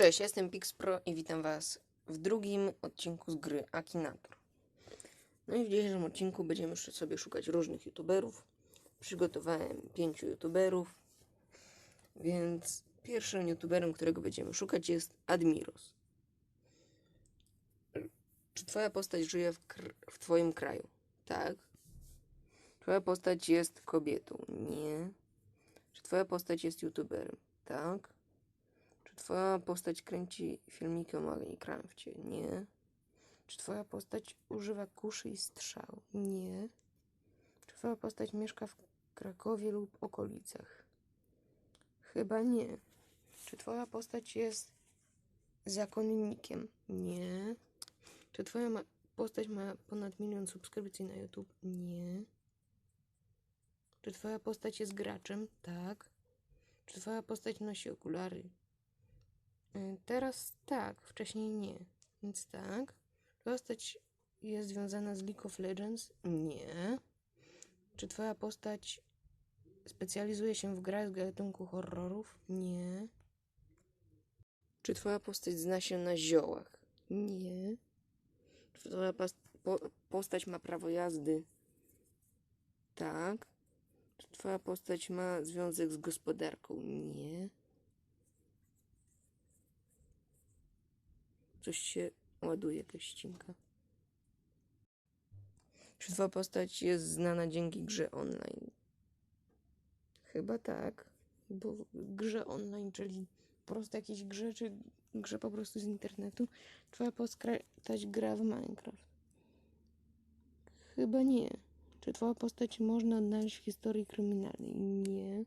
Cześć, jestem PixPro i witam Was w drugim odcinku z gry Akinator. No i w dzisiejszym odcinku będziemy jeszcze sobie szukać różnych youtuberów. Przygotowałem pięciu youtuberów, więc pierwszym youtuberem, którego będziemy szukać jest Admiros. Czy Twoja postać żyje w, w Twoim kraju? Tak. Twoja postać jest kobietą? Nie. Czy Twoja postać jest youtuberem? Tak. Twoja postać kręci filmiki o Minecrafcie? Nie. Czy twoja postać używa kuszy i strzał? Nie. Czy twoja postać mieszka w Krakowie lub okolicach? Chyba nie. Czy twoja postać jest zakonnikiem? Nie. Czy twoja ma postać ma ponad milion subskrypcji na YouTube? Nie. Czy twoja postać jest graczem? Tak. Czy twoja postać nosi okulary? Y, Teraz tak, wcześniej nie. Więc tak. Postać jest związana z League of Legends? Nie. Czy twoja postać specjalizuje się w grach z gatunku horrorów? Nie. Czy twoja postać zna się na ziołach? Nie. Czy twoja postać ma prawo jazdy? Tak. Czy twoja postać ma związek z gospodarką? Nie. Coś się ładuje, jakaś ścinka. Twoja postać jest znana dzięki grze online? Chyba tak. Bo grze online, czyli po prostu jakiejś grze, czy grze po prostu z internetu, twoja postać gra w Minecraft. Chyba nie. Czy twoja postać można odnaleźć w historii kryminalnej? Nie.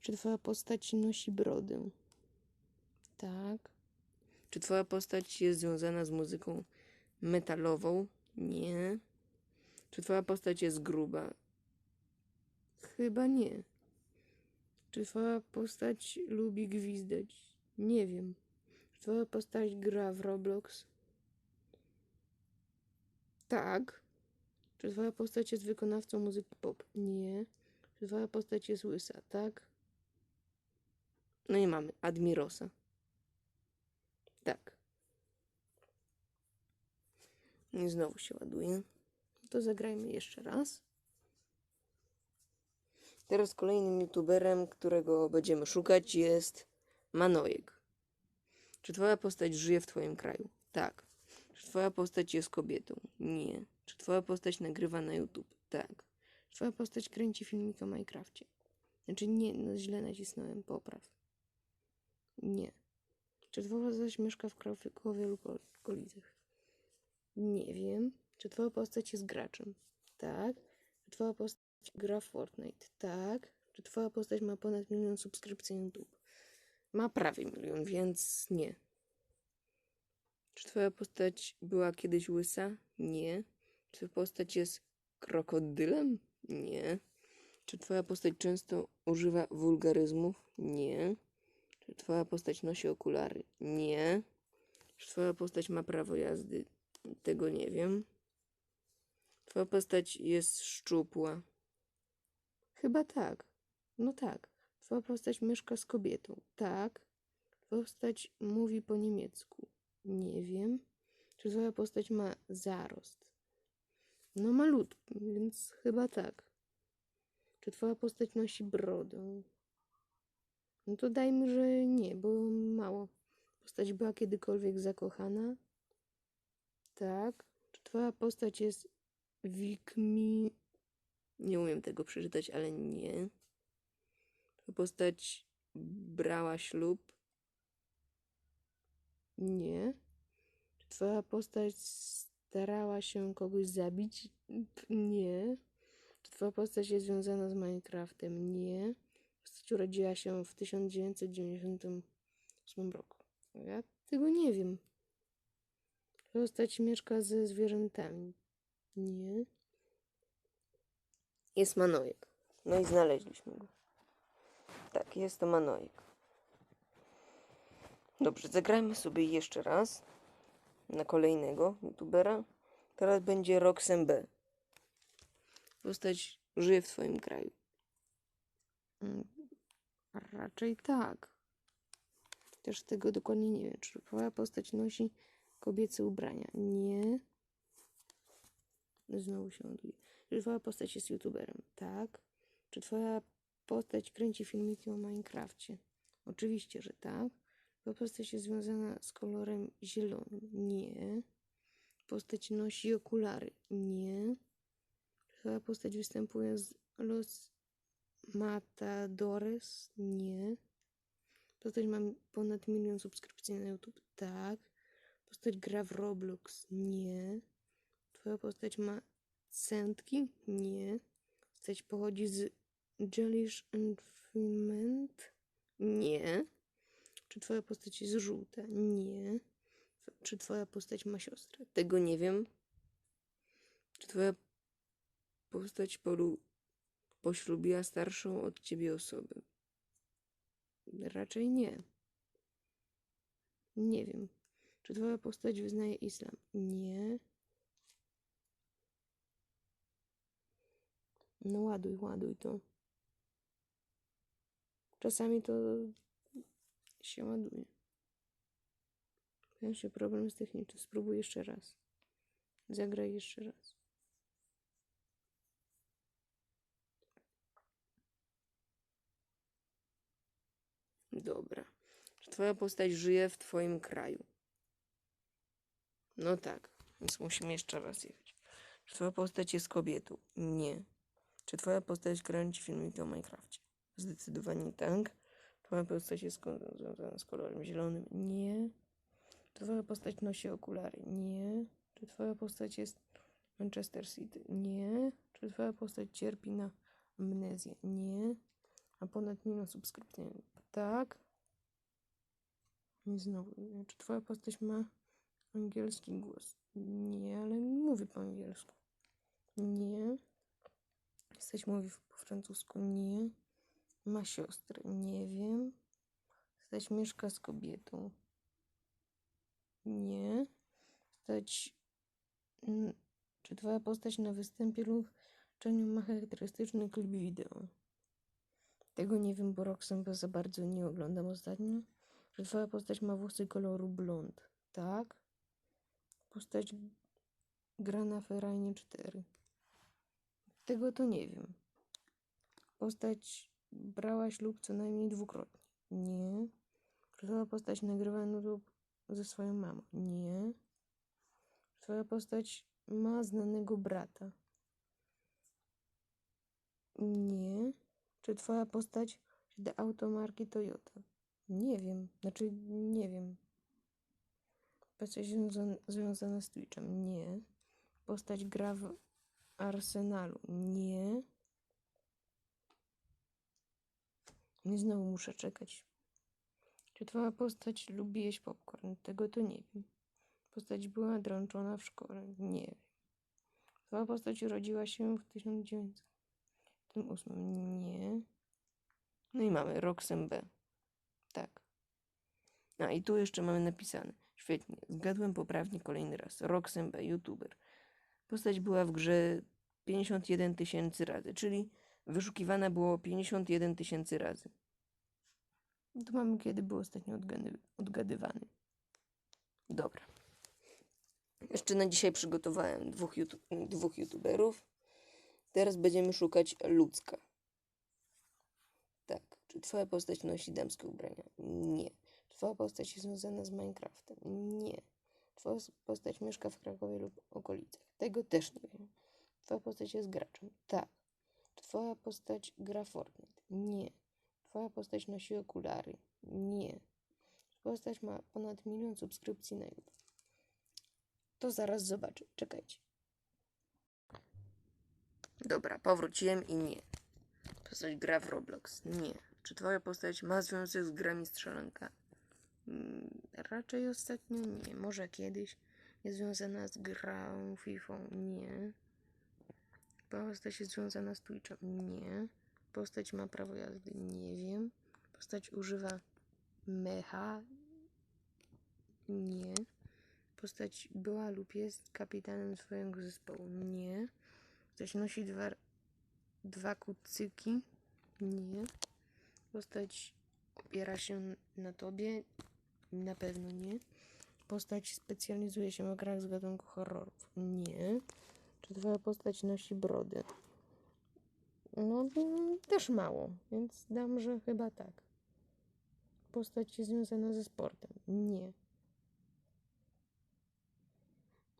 Czy twoja postać nosi brodę? Tak. Czy twoja postać jest związana z muzyką metalową? Nie. Czy twoja postać jest gruba? Chyba nie. Czy twoja postać lubi gwizdać? Nie wiem. Czy twoja postać gra w Roblox? Tak. Czy twoja postać jest wykonawcą muzyki pop? Nie. Czy twoja postać jest łysa? Tak. No i mamy Admirosa. Tak. I znowu się ładuje. To zagrajmy jeszcze raz. Teraz kolejnym youtuberem, którego będziemy szukać jest Manojek. Czy twoja postać żyje w twoim kraju? Tak. Czy twoja postać jest kobietą? Nie. Czy twoja postać nagrywa na YouTube? Tak. Czy twoja postać kręci filmik o Minecrafcie? Znaczy nie, no źle nacisnąłem, popraw. Nie. Czy twoja postać mieszka w Krakowie lub okolicach? Nie wiem. Czy twoja postać jest graczem? Tak. Czy twoja postać gra w Fortnite? Tak. Czy twoja postać ma ponad milion subskrypcji na YouTube? Ma prawie milion, więc nie. Czy twoja postać była kiedyś łysa? Nie. Czy twoja postać jest krokodylem? Nie. Czy twoja postać często używa wulgaryzmów? Nie. Czy twoja postać nosi okulary? Nie. Czy twoja postać ma prawo jazdy? Tego nie wiem. Twoja postać jest szczupła. Chyba tak. No tak. Twoja postać mieszka z kobietą. Tak. Twoja postać mówi po niemiecku. Nie wiem. Czy twoja postać ma zarost? No malutki, więc chyba tak. Czy twoja postać nosi brodę? No to dajmy, że nie, bo mało. Postać była kiedykolwiek zakochana? Tak. Czy twoja postać jest Wikmi? Nie umiem tego przeczytać, ale nie. Twoja postać brała ślub? Nie. Czy twoja postać starała się kogoś zabić? Nie. Czy twoja postać jest związana z Minecraftem? Nie. Postać urodziła się w 1998 roku. Ja tego nie wiem. Postać mieszka ze zwierzętami. Nie. Jest Manojek. No i znaleźliśmy go. Tak, jest to Manojek. Dobrze, zagrajmy sobie jeszcze raz na kolejnego youtubera. Teraz będzie Roxem B. Postać żyje w twoim kraju. Raczej tak. Też tego dokładnie nie wiem. Czy twoja postać nosi kobiece ubrania? Nie. Znowu się ładuje. Czy twoja postać jest youtuberem? Tak. Czy twoja postać kręci filmiki o Minecrafcie? Oczywiście, że tak. Twoja postać jest związana z kolorem zielonym? Nie. Postać nosi okulary? Nie. Twoja postać występuje z Los Matadores? Nie. Postać ma ponad milion subskrypcji na YouTube? Tak. Postać gra w Roblox? Nie. Twoja postać ma centki? Nie. Postać pochodzi z Jellish Infiniment? Nie. Czy twoja postać jest żółta? Nie. Czy twoja postać ma siostrę? Tego nie wiem. Czy twoja postać polu poślubiła starszą od ciebie osobę? Raczej nie. Nie wiem. Czy twoja postać wyznaje islam? Nie. No ładuj, ładuj to. Czasami to się ładuje. Pojawił się problem z techniczny. Spróbuj jeszcze raz. Zagraj jeszcze raz. Dobra. Czy twoja postać żyje w twoim kraju? No tak, więc musimy jeszcze raz jechać. Czy twoja postać jest kobietą? Nie. Czy twoja postać kręci filmiki o Minecrafcie? Zdecydowanie tak. Twoja postać jest związana z kolorem zielonym? Nie. Czy twoja postać nosi okulary? Nie. Czy twoja postać jest Manchester City? Nie. Czy twoja postać cierpi na amnezję? Nie. A ponad milion subskrypcji? Tak. I znowu, czy twoja postać ma angielski głos? Nie, ale mówi po angielsku. Nie. Jesteś mówi po francusku? Nie. Ma siostrę? Nie wiem. Stać mieszka z kobietą? Nie. Stać... n- Czy twoja postać na występie lub czeniu ma charakterystyczny klip wideo? Tego nie wiem, bo Roxanne za bardzo nie oglądam ostatnio. Czy twoja postać ma włosy koloru blond? Tak. Postać gra na Ferrari 4. Tego to nie wiem. Postać brała ślub co najmniej dwukrotnie. Nie. Twoja postać nagrywa YouTube ze swoją mamą? Nie. Twoja postać ma znanego brata? Nie. Czy twoja postać posiada auto marki Toyota? Nie wiem. Znaczy, nie wiem. Postać związa- związana z Twitchem? Nie. Postać gra w Arsenalu? Nie. I znowu muszę czekać. Czy twoja postać lubi jeść popcorn? Tego to nie wiem. Postać była drączona w szkole? Nie wiem. Twoja postać urodziła się w 1908? Nie. No i mamy Roxem B. Tak. A i tu jeszcze mamy napisane. Świetnie. Zgadłem poprawnie kolejny raz. Roxem B, youtuber. Postać była w grze 51 tysięcy razy, czyli wyszukiwana było 51 tysięcy razy. Tu mamy, kiedy był ostatnio odgany- odgadywany. Dobra. Jeszcze na dzisiaj przygotowałem dwóch, youtu- dwóch youtuberów. Teraz będziemy szukać ludzka. Tak. Czy twoja postać nosi damskie ubrania? Nie. Twoja postać jest związana z Minecraftem? Nie. Twoja postać mieszka w Krakowie lub okolicach? Tego też nie wiem. Twoja postać jest graczem? Tak. Twoja postać gra Fortnite? Nie. Twoja postać nosi okulary? Nie. Postać ma ponad milion subskrypcji na YouTube? To zaraz zobaczę. Czekajcie. Dobra, powróciłem i nie. Postać gra w Roblox? Nie. Czy twoja postać ma związek z grami strzelanka? Mm, raczej ostatnio nie. Może kiedyś jest związana z grą FIFA? Nie. Postać jest związana z Twitchem? Nie. Postać ma prawo jazdy? Nie wiem. Postać używa mecha? Nie. Postać była lub jest kapitanem swojego zespołu? Nie. Postać nosi dwa, dwa kucyki? Nie. Postać opiera się na tobie? Na pewno nie. Postać specjalizuje się w grach z gatunku horrorów. Nie. Czy twoja postać nosi brodę? No, też mało, więc dam, że chyba tak. Postać jest związana ze sportem? Nie.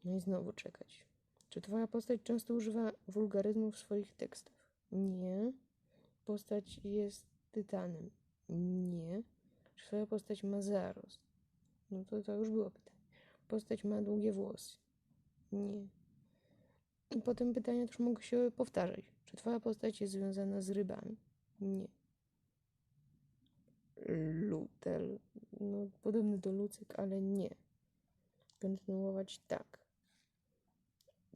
No i znowu czekać. Czy twoja postać często używa wulgaryzmów w swoich tekstach? Nie. Postać jest tytanem? Nie. Czy twoja postać ma zarost? No to to już było pytanie. Postać ma długie włosy? Nie. I potem pytania też mogą się powtarzać. Czy twoja postać jest związana z rybami? Nie. Lutel. No, podobny do Lucyk, ale nie. Kontynuować tak.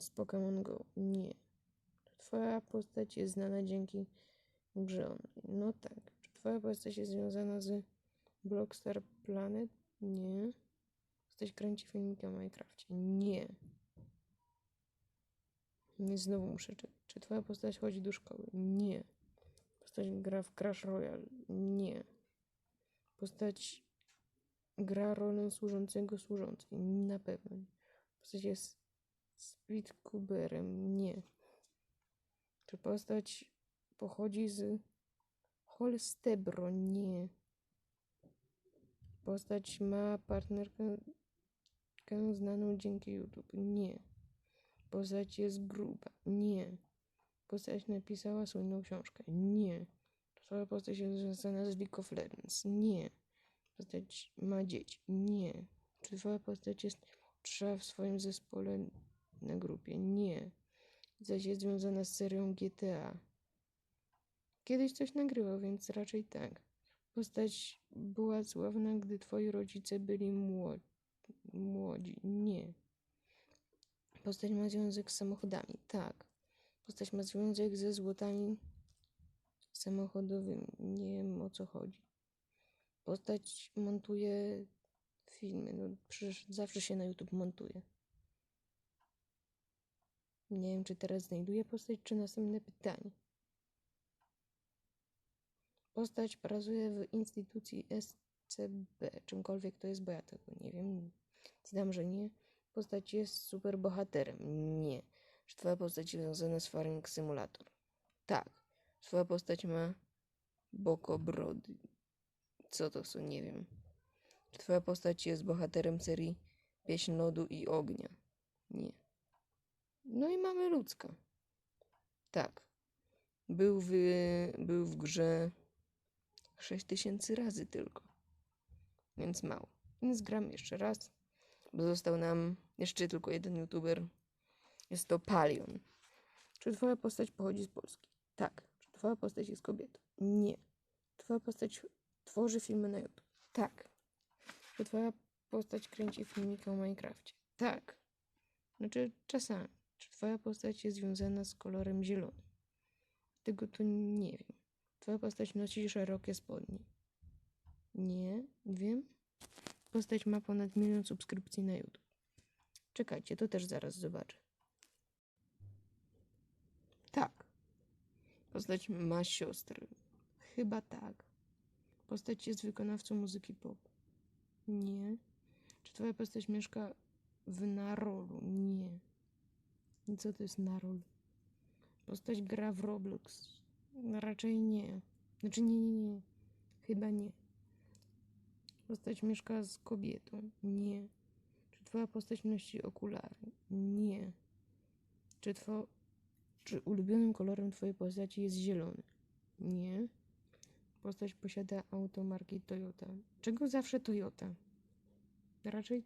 Z Pokémon Go? Nie. Czy twoja postać jest znana dzięki grze online? No tak. Czy twoja postać jest związana z Blockstar Planet? Nie. Postać kręci filmiki o Minecrafcie? Nie. Nie, znowu muszę czekać. Czy twoja postać chodzi do szkoły? Nie. Postać gra w Crash Royale? Nie. Postać gra rolę służącego służącej? Na pewno. Postać jest speedcuberem? Nie. Czy postać pochodzi z Holstebro? Nie. Postać ma partnerkę kę znaną dzięki YouTube? Nie. Postać jest gruba? Nie. Postać napisała słynną książkę? Nie. Twoja postać jest związana z League of Legends? Nie. Postać ma dzieci? Nie. Czy twoja postać jest najmłodsza w swoim zespole na grupie? Nie. Zaś jest związana z serią GTA? Kiedyś coś nagrywał, więc raczej tak. Postać była sławna, gdy twoi rodzice byli młodzi? Nie. Postać ma związek z samochodami? Tak. Postać ma związek ze złotami samochodowymi? Nie wiem o co chodzi. Postać montuje filmy. No przecież zawsze się na YouTube montuje. Nie wiem, czy teraz znajduję postać, czy następne pytanie. Postać pracuje w instytucji SCB, czymkolwiek to jest, bo ja tego nie wiem. Zdam, że nie. Postać jest super bohaterem. Nie. Czy twoja postać związana z Farming Simulator? Tak. Twoja postać ma bokobrody? Co to są? Nie wiem. Czy twoja postać jest bohaterem serii Pieśń Lodu i Ognia? Nie. No i mamy ludzka. Tak. Był w, był w grze 6000 razy tylko. Więc mało. Więc gram jeszcze raz. Bo został nam jeszcze tylko jeden youtuber. Jest to Palion. Czy twoja postać pochodzi z Polski? Tak. Czy twoja postać jest kobietą? Nie. Twoja postać tworzy filmy na YouTube? Tak. Czy twoja postać kręci filmiki o Minecrafcie? Tak. Znaczy czasami. Czy twoja postać jest związana z kolorem zielonym? Tego tu nie wiem. Twoja postać nosi szerokie spodnie? Nie, wiem. Postać ma ponad milion subskrypcji na YouTube. Czekajcie, to też zaraz zobaczę. Tak. Postać ma siostrę. Chyba tak. Postać jest wykonawcą muzyki pop. Nie. Czy twoja postać mieszka w Narolu? Nie. Co to jest Narol? Postać gra w Roblox? No raczej nie. Znaczy nie, nie, nie. Chyba nie. Postać mieszka z kobietą? Nie. Czy twoja postać nosi okulary? Nie. Czy, two... Czy ulubionym kolorem twojej postaci jest zielony? Nie. Postać posiada auto marki Toyota. Czego zawsze Toyota? Raczej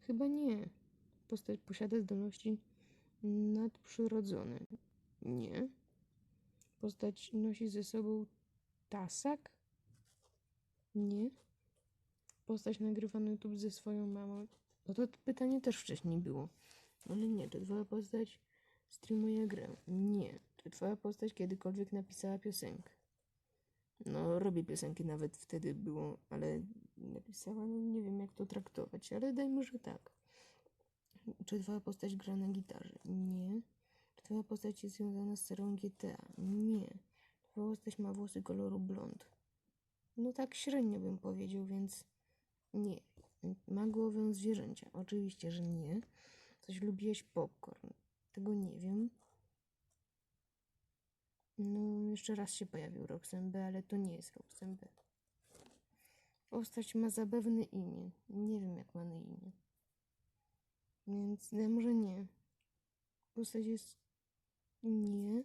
chyba nie. Postać posiada zdolności nadprzyrodzone. Nie. Postać nosi ze sobą tasak? Nie. Postać nagrywa na YouTube ze swoją mamą. No to pytanie też wcześniej było. Ale nie, czy twoja postać streamuje grę? Nie. Czy twoja postać kiedykolwiek napisała piosenkę? No, robię piosenki, nawet wtedy było, ale napisała, no nie wiem jak to traktować, ale dajmy, że tak. Czy twoja postać gra na gitarze? Nie. Czy twoja postać jest związana z serią GTA? Nie. Twoja postać ma włosy koloru blond? No tak średnio bym powiedział, więc Nie. Ma głowę zwierzęcia. Oczywiście, że nie. Coś lubiłeś popcorn. Tego nie wiem. No, jeszcze raz się pojawił Roxanne ale to nie jest Roxanne Postać ma zabawne imię. Nie wiem, jak ma na imię. Więc no, może nie. Postać jest... Nie.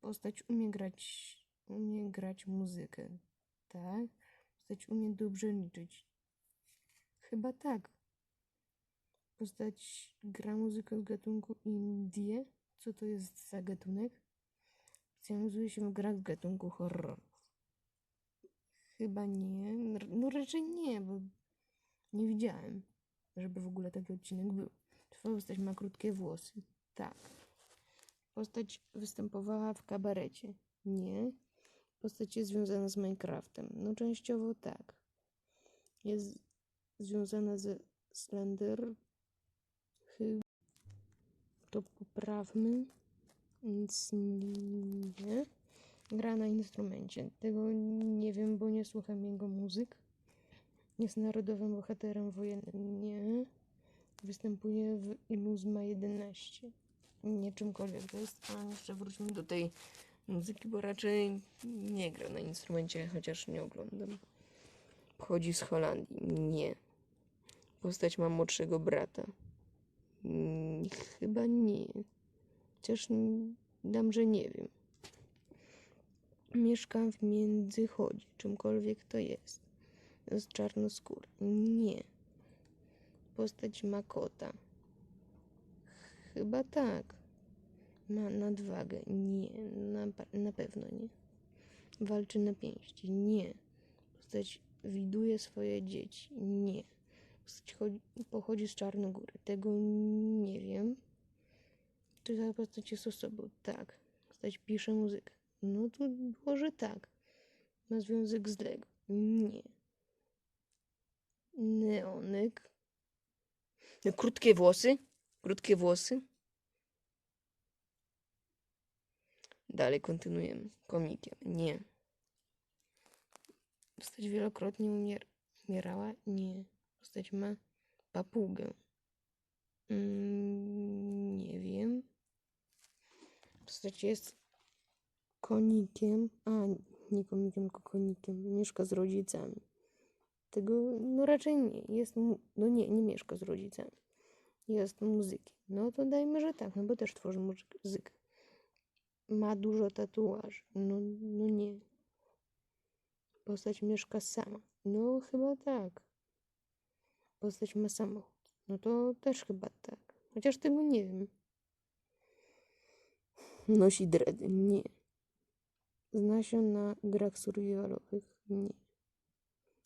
Postać umie grać... Umie grać muzykę. Tak. Postać umie dobrze liczyć. Chyba tak. Postać gra muzykę z gatunku indie. Co to jest za gatunek? Specjalizuje się w grach z gatunku horrorów. Chyba nie. No raczej nie, bo nie widziałem, żeby w ogóle taki odcinek był. Twoja postać ma krótkie włosy. Tak. Postać występowała w kabarecie. Nie. Postać jest związana z Minecraftem. No częściowo tak. Jest związana ze Slender. Chyba. To poprawmy. Nic nie. Gra na instrumencie. Tego nie wiem, bo nie słucham jego muzyk. Jest narodowym bohaterem wojennym. Nie. Występuje w Iluzma 11. Nie czymkolwiek to jest. A jeszcze wróćmy do tej muzyki, bo raczej nie gra na instrumencie, chociaż nie oglądam. Pochodzi z Holandii. Nie. Postać ma młodszego brata. Mm, chyba nie. Chociaż dam, że nie wiem. Mieszkam w Międzychodzie, czymkolwiek to jest. Z czarnoskóry. Nie. Postać ma kota. Chyba tak. Ma nadwagę. Nie. Na, na pewno nie. Walczy na pięści. Nie. Postać widuje swoje dzieci. Nie. Postać chodzi, pochodzi z Czarnogóry. Tego nie wiem. Czy ta postać jest osobą? Tak. Postać pisze muzykę. No to było, że tak. Ma związek z Lego. Nie. Neonek. No, krótkie włosy. Krótkie włosy. Dalej kontynuujemy. Komikiem. Nie. Postać wielokrotnie umier umierała? Nie. Postać ma papugę. Mm, nie wiem. Postać jest konikiem, a nie komikiem, tylko konikiem, mieszka z rodzicami. Tego, no raczej nie, jest, no nie, nie mieszka z rodzicami. Jest muzykiem. No to dajmy, że tak, no bo też tworzy muzykę. Ma dużo tatuaży. No, no nie. Postać mieszka sama. No chyba tak. Postać ma samochód. No to też chyba tak. Chociaż tego nie wiem. Nosi dredy. Nie. Zna się na grach survivalowych? Nie.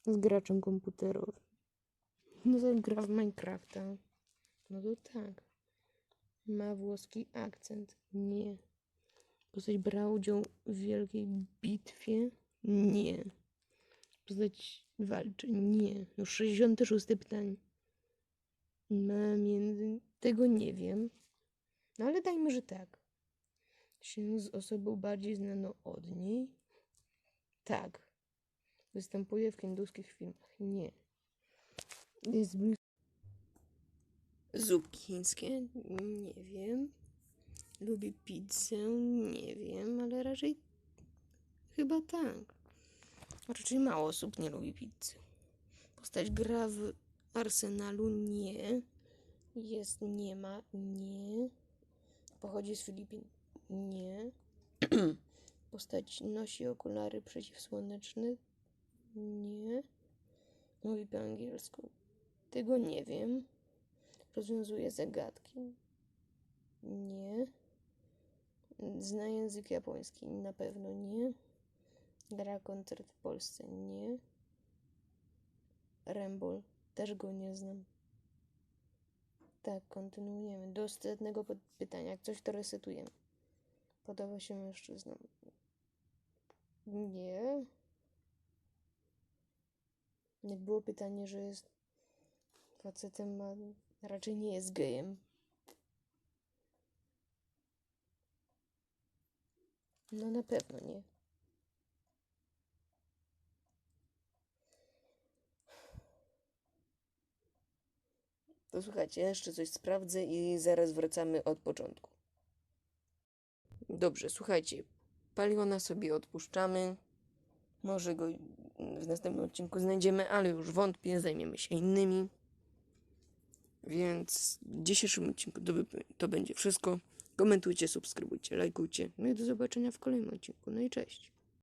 Z graczem komputerowym. No to gra w Minecrafta. No to tak. Ma włoski akcent? Nie. Postać brał udział w wielkiej bitwie? Nie. Postać walczy? Nie. Już 66 pytanie. Ma między... Tego nie wiem. No ale dajmy, że tak się z osobą bardziej znaną od niej? Tak. Występuje w hinduskich filmach? Nie. Jest. Zupki chińskie? Nie wiem. Lubi pizzę? Nie wiem, ale raczej chyba tak. Raczej mało osób nie lubi pizzy. Postać gra w Arsenalu? Nie. Jest, nie ma? Nie. Pochodzi z Filipin? Nie. Postać nosi okulary przeciwsłoneczne? Nie. Mówi po angielsku? Tego nie wiem. Rozwiązuje zagadki? Nie. Zna język japoński? Na pewno nie. Gra koncert w Polsce? Nie. Rembol? Też go nie znam. Tak, kontynuujemy. Do ostatniego pytania. Jak coś to resetujemy. Podoba się mężczyznom. Nie. Było pytanie, że jest facetem, a raczej nie jest gejem. No na pewno nie. To słuchajcie, jeszcze coś sprawdzę i zaraz wracamy od początku. Dobrze, słuchajcie. Paliona sobie odpuszczamy. Może go w następnym odcinku znajdziemy, ale już wątpię, zajmiemy się innymi. Więc w dzisiejszym odcinku to, to będzie wszystko. Komentujcie, subskrybujcie, lajkujcie. No i do zobaczenia w kolejnym odcinku. No i cześć.